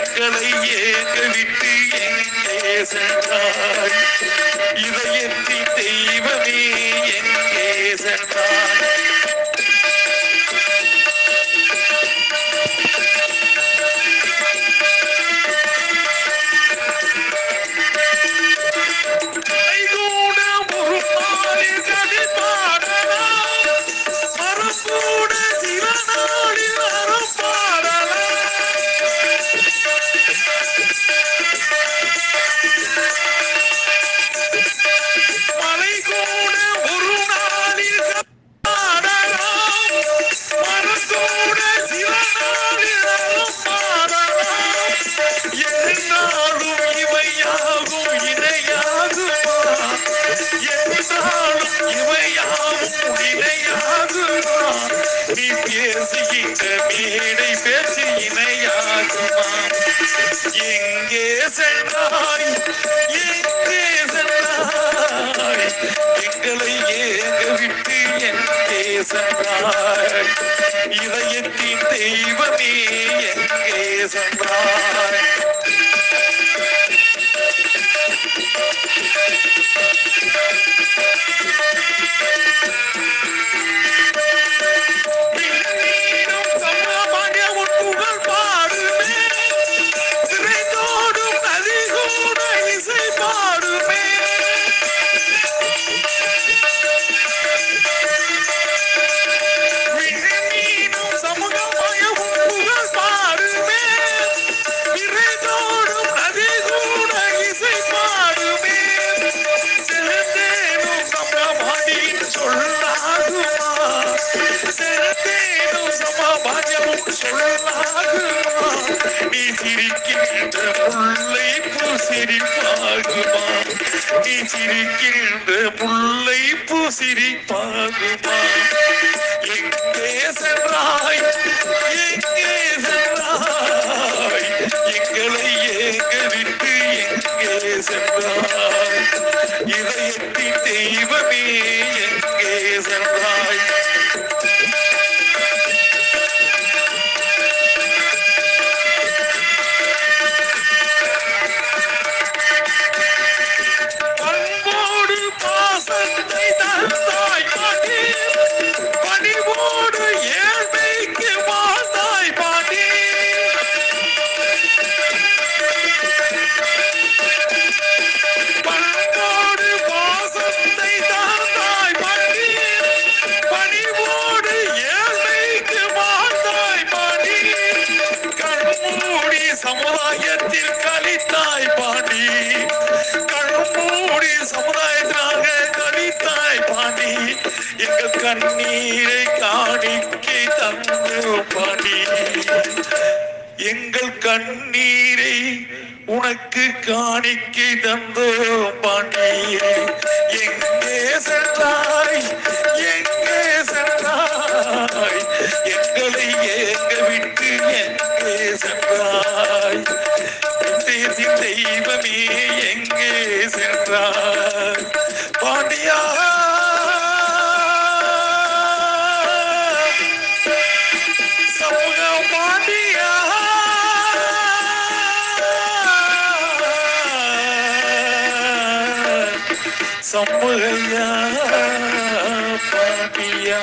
எங்களை ஏக விட்டு எங்கே சென்றாய் இதயத்தின் தெய்வமே எங்கே சென்றாய் நீ பேசுகின்ற மேடை பேச்சு இணையாகுமா எங்கே சென்றாய் எங்கே சென்றாய். எங்களை ஏங்க விட்டு எங்கே சென்றாய்? இதயத்தின் தெய்வமே எங்கே சென்றாய்? நீ சிரிக்கின்ற முல்லை பூ சிரிப்பாகுமா நீ சிரிக்கின்ற முல்லை பூ சிரிப்பாகுமா எங்கே சென்றாய் எங்கே சென்றாய் எங்களை ஏங்க விட்டு எங்கே சென்றாய் இதயத்தின் தெய்வமே எங்கே சென்றாய்? entrevista எங்கள் கண்ணீரை காணிக்கை தந்து பாண்டி எங்கள் கண்ணீரை உனக்கு காணிக்கை தந்து பாண்டி எங்கே சென்றாய்? எங்கே சென்றாய்? எங்களை ஏங்க விட்டு எங்கே சென்றாய்? தெய்வமே எங்கே சென்றாய்? பாண்டியா சம்முகையா பாட்டியா